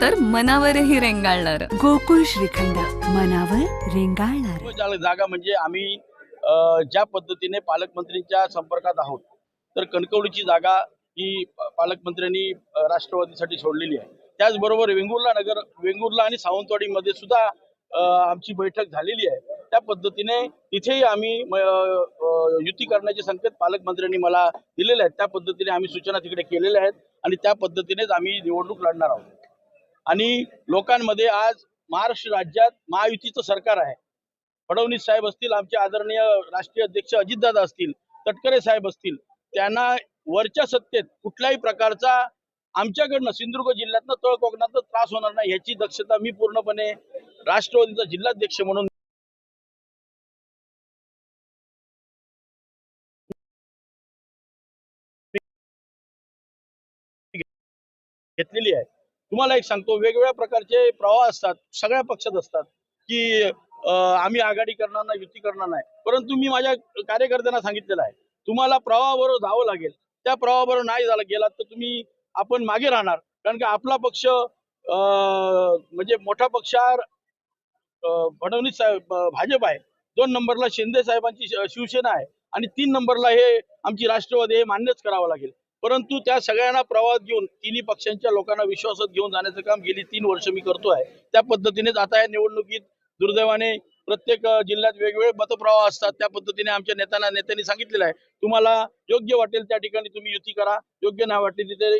तर मनावरही रेंगाळणार. गोकुळ श्रीखंड मनावर रेंगाळणार. जागा म्हणजे आम्ही ज्या पद्धतीने पालकमंत्रींच्या संपर्कात आहोत तर कणकवलीची जागा ही पालकमंत्र्यांनी राष्ट्रवादीसाठी सोडलेली आहे. त्याचबरोबर वेंगुर्ला नगर वेंगुर्ला आणि सावंतवाडीमध्ये सुद्धा आमची बैठक झालेली आहे. त्या पद्धतीने तिथेही आम्ही युती करण्याचे संकेत पालकमंत्र्यांनी मला दिलेले आहेत. त्या पद्धतीने आम्ही सूचना तिकडे केलेल्या आहेत आणि त्या पद्धतीनेच आम्ही निवडणूक लढणार आहोत. आणि लोकांमध्ये आज महाराष्ट्र राज्यात महायुतीचं सरकार आहे. फडणवीस साहेब असतील आमचे आदरणीय राष्ट्रीय अध्यक्ष अजितदादा असतील तटकरे साहेब असतील त्यांना वरच्या सत्तेत कुठल्याही प्रकारचा आमच्याकडनं सिंधुदुर्ग जिल्ह्यातनं तळ कोकणातनं त्रास होणार नाही याची दक्षता मी पूर्णपणे राष्ट्रवादीचा जिल्हाध्यक्ष म्हणून घेतलेली आहे. तुम्हाला एक सांगतो वेगवेगळ्या प्रकारचे प्रवाह असतात सगळ्या पक्षात असतात की आम्ही आघाडी करणार नाही युती करणार नाही. परंतु मी माझ्या कार्यकर्त्यांना सांगितलेलं आहे तुम्हाला प्रवाहाबरोबर जावं लागेल. त्या प्रवाहाबरोबर नाही झाला गेलात तर तुम्ही आपण मागे राहणार. कारण की आपला पक्ष अं, म्हणजे मोठा पक्ष अं, फडणवीस साहेब भाजप आहे. दोन नंबरला शिंदे साहेबांची शिवसेना आहे. आणि तीन नंबरला हे आमची राष्ट्रवादी हे मान्यच करावं लागेल. परंतु त्या सगळ्यांना प्रवाहात घेऊन तिन्ही पक्षांच्या लोकांना विश्वासात घेऊन जाण्याचं काम गेली तीन वर्ष मी करतो आहे त्या पद्धतीनेच आता या निवडणुकीत. दुर्दैवाने प्रत्येक जिल्ह्यात वेगवेगळे मतप्रवाह असतात. त्या पद्धतीने आमच्या नेत्यांना नेत्यांनी सांगितलेलं आहे. तुम्हाला योग्य वाटेल त्या ठिकाणी तुम्ही युती करा. योग्य नाही वाटेल तिथे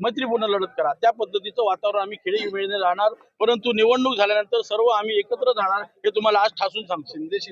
मैत्रीपूर्ण लढत करा. त्या पद्धतीचं वातावरण आम्ही खेळी मिळणे राहणार. परंतु निवडणूक झाल्यानंतर सर्व आम्ही एकत्र राहणार हे तुम्हाला आज ठासून सांगतो.